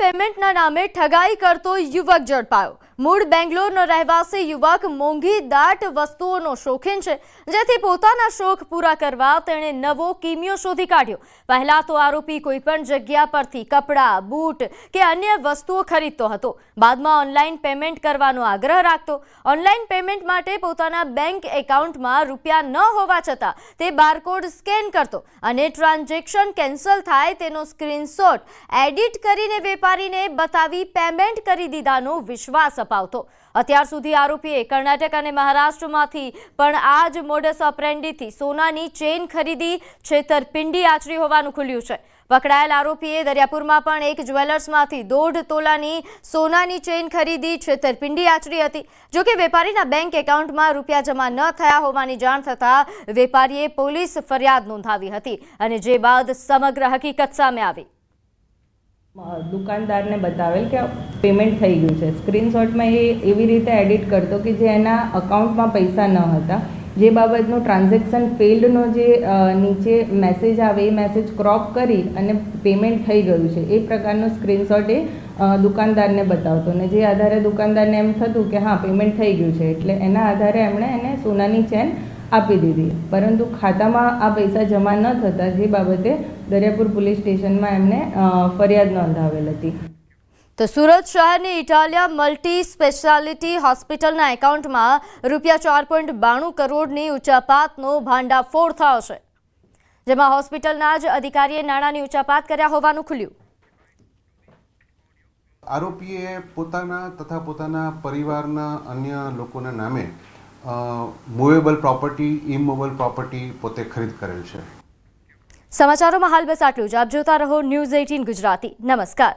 પેમેન્ટના નામે ઠગાઈ કરતો યુવક ઝડપાયો. મૂળ બેંગ્લોરનો રહેવાસી યુવક મોંઘી દાટ વસ્તુઓનો શોખીન છે, જેથી પોતાના શોખ પૂરા કરવા તેણે નવો કિમિયો શોધી કાઢ્યો. પહેલા તો આરોપી કોઈપણ જગ્યા પરથી કપડાં, બૂટ કે અન્ય વસ્તુઓ ખરીદતો હતો. બાદમાં ઓનલાઈન પેમેન્ટ કરવાનો આગ્રહ રાખતો. ઓનલાઈન પેમેન્ટ માટે પોતાના બેંક એકાઉન્ટમાં રૂપિયા ન હોવા છતાં તે બારકોડ સ્કેન કરતો અને ટ્રાન્ઝેક્શન કેન્સલ થાય તેનો સ્ક્રીનશોટ એડિટ કરીને વેપારીને બતાવી પેમેન્ટ કરી દીધાનો વિશ્વાસ અપાવતો અત્યાર સુધી આરોપીએ કર્ણાટક અને મહારાષ્ટ્રમાંથી પણ આ જ મોડસ ઓપરેન્ડીથી સોનાની ચેઇન ખરીદી છેતરપિંડી આચરી હોવાનું ખુલ્યું છે. પકડાયેલ આરોપીએ દરિયાપુરમાં પણ એક જ્વેલર્સમાંથી દોઢ તોલાની સોનાની ચેન ખરીદી છેતરપિંડી આચરી હતી. જોકે વેપારીના બેંક એકાઉન્ટમાં રૂપિયા જમા ન થયા હોવાની જાણ થતાં વેપારીએ પોલીસ ફરિયાદ નોંધાવી હતી અને જે બાદ સમગ્ર હકીકત સામે આવી. દુકાનદારને બતાવેલ કે પેમેન્ટ થઈ ગયું છે. સ્ક્રીનશોટમાં એ એવી રીતે એડિટ કરતો કે જે એના અકાઉન્ટમાં પૈસા ન હતા. જે બાબતનું ટ્રાન્ઝેક્શન ફેલ્ડનો જે નીચે મેસેજ આવે, એ મેસેજ ક્રોપ કરી અને પેમેન્ટ થઈ ગયું છે. એ પ્રકારનો સ્ક્રીનશોટ એ દુકાનદારને બતાવતો. ને જે આધારે દુકાનદારને એમ થતું કે હા, પેમેન્ટ થઈ ગયું છે. એટલે એના આધારે એમણે એને સોનાની ચેન આપી દીધી. પરંતુ ખાતામાં આ પૈસા જમા ન થતા જે બાબતે દરિયાપુર પોલીસ સ્ટેશનમાં એમણે ફરિયાદ નોંધાવેલ હતી. તો સુરત શહેરની ઇટાલિયા મલ્ટી સ્પેશિયાલિટી હોસ્પિટલના એકાઉન્ટમાં રૂપિયા ચાર પોઈન્ટ બાણું કરોડની ઉચાપાતનો ભાંડાફોડ થયો છે. જેમાં હોસ્પિટલના જ અધિકારીએ નાણાંની ઉચાપાત કર્યા હોવાનું ખુલ્યું. આરોપીએ પોતાના તથા પોતાના પરિવારના અન્ય લોકોના નામે મૂવેબલ પ્રોપર્ટી ઇમૂવેબલ પ્રોપર્ટી પોતે ખરીદ કરેલ છે. સમાચારોમાં હાલ બસ આટલું જ. આપ જોતા રહો ન્યૂઝ એઇટીન ગુજરાતી. નમસ્કાર.